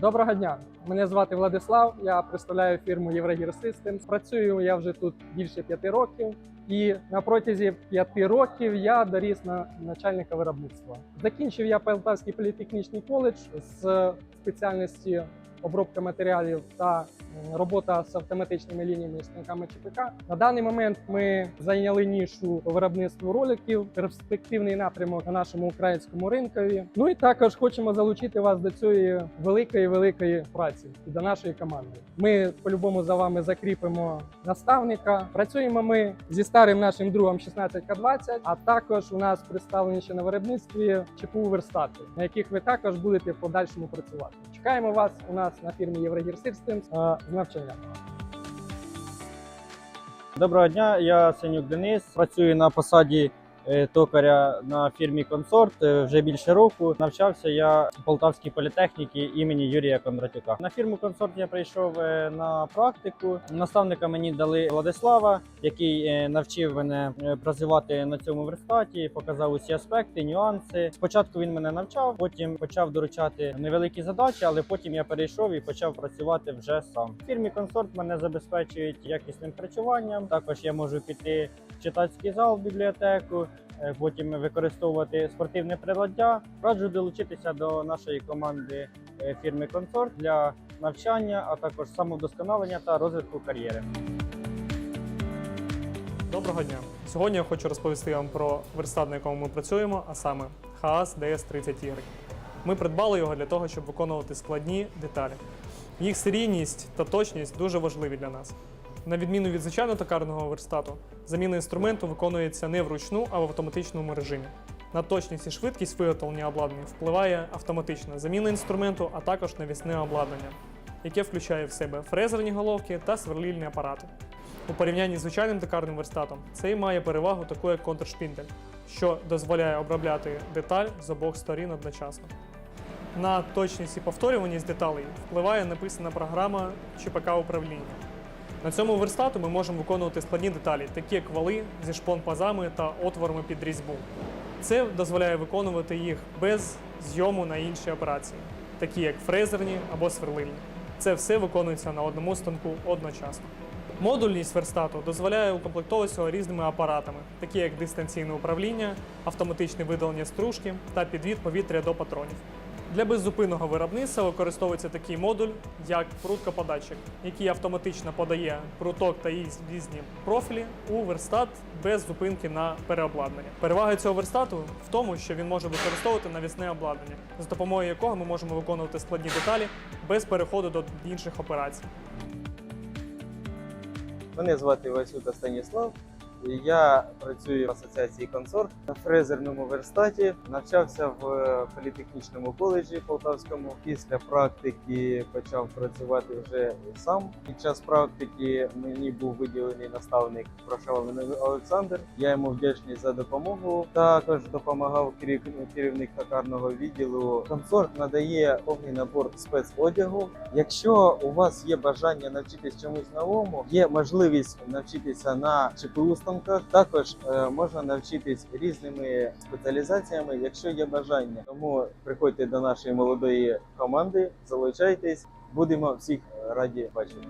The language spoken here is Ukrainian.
Доброго дня! Мене звати Владислав. Я представляю фірму Єврогір Systems. Працюю я вже тут більше п'яти років, і на протязі п'яти років я доріс на начальника виробництва. Закінчив я Полтавський політехнічний коледж з спеціальності обробка матеріалів та робота з автоматичними лініями і станками ЧПК. На даний момент ми зайняли нішу по виробництву роликів, перспективний напрямок на нашому українському ринкові. Ну і також хочемо залучити вас до цієї великої великої праці і до нашої команди. Ми по-любому за вами закріпимо наставника. Працюємо ми зі старим нашим другом 16К20, а також у нас представлені ще на виробництві ЧПУ верстати, на яких ви також будете в подальшому працювати. Чекаємо вас у нас на фірмі Єврогір е, з навчання. Доброго дня, я Синюк Денис. Працюю на посаді токаря на фірмі Консорт е, вже більше року. Навчався я в Полтавській політехніці імені Юрія Кондратюка. На фірму Консорт я прийшов е, на практику. Наставника мені дали Владислава, який е, навчив мене е, працювати на цьому верстаті, показав усі аспекти, нюанси. Спочатку він мене навчав, потім почав доручати невеликі задачі, але потім я перейшов і почав працювати вже сам. В фірмі Консорт мене забезпечують якісним харчуванням. Також я можу піти в читацький зал в бібліотеку. Е, Потім використовувати спортивне приладдя. Раджу долучитися до нашої команди е, фірми Консорт для навчання, а також самовдосконалення та розвитку кар'єри. Доброго дня! Сьогодні я хочу розповісти вам про верстат, на якому ми працюємо, а саме HAAS DS30Y. Ми придбали його для того, щоб виконувати складні деталі. Їх серійність та точність дуже важливі для нас. На відміну від звичайного токарного верстату, заміна інструменту виконується не вручну, а в автоматичному режимі. На точність і швидкість виготовлення обладнання впливає автоматична заміна інструменту, а також навісне обладнання, яке включає в себе фрезерні головки та сверлільні апарати. У порівнянні з звичайним токарним верстатом цей має перевагу таку як контршпіндель, що дозволяє обробляти деталь з обох сторін одночасно. На точність і повторюваність деталей впливає написана програма ЧПК управління. На цьому верстату ми можемо виконувати складні деталі, такі як вали зі шпон-пазами та отворами під різьбу. Це дозволяє виконувати їх без зйому на інші операції, такі як фрезерні або сверлильні. Це все виконується на одному станку одночасно. Модульність верстату дозволяє укомплектовуватися різними апаратами, такі як дистанційне управління, автоматичне видалення стружки та підвід повітря до патронів. Для беззупинного виробництва використовується такий модуль, як пруткоподатчик, який автоматично подає пруток та їх різні профілі у верстат без зупинки на переобладнання. Перевага цього верстату в тому, що він може використовувати навісне обладнання, з допомогою якого ми можемо виконувати складні деталі без переходу до інших операцій. Мене звати Васюта Станіслав. Я працюю в асоціації консорт на фрезерному верстаті. Навчався в е, політехнічному коледжі Полтавському. Після практики почав працювати вже сам. Під час практики мені був виділений наставник Прошаваний Олександр. Я йому вдячний за допомогу. Також допомагав керівник токарного відділу. Консорт надає повний набор спецодягу. Якщо у вас є бажання навчитись чомусь новому, є можливість навчитися на ЧПУ станках. Також е, можна навчитись різними спеціалізаціями, якщо є бажання. Тому приходьте до нашої молодої команди, залучайтесь. Будемо всіх раді бачити.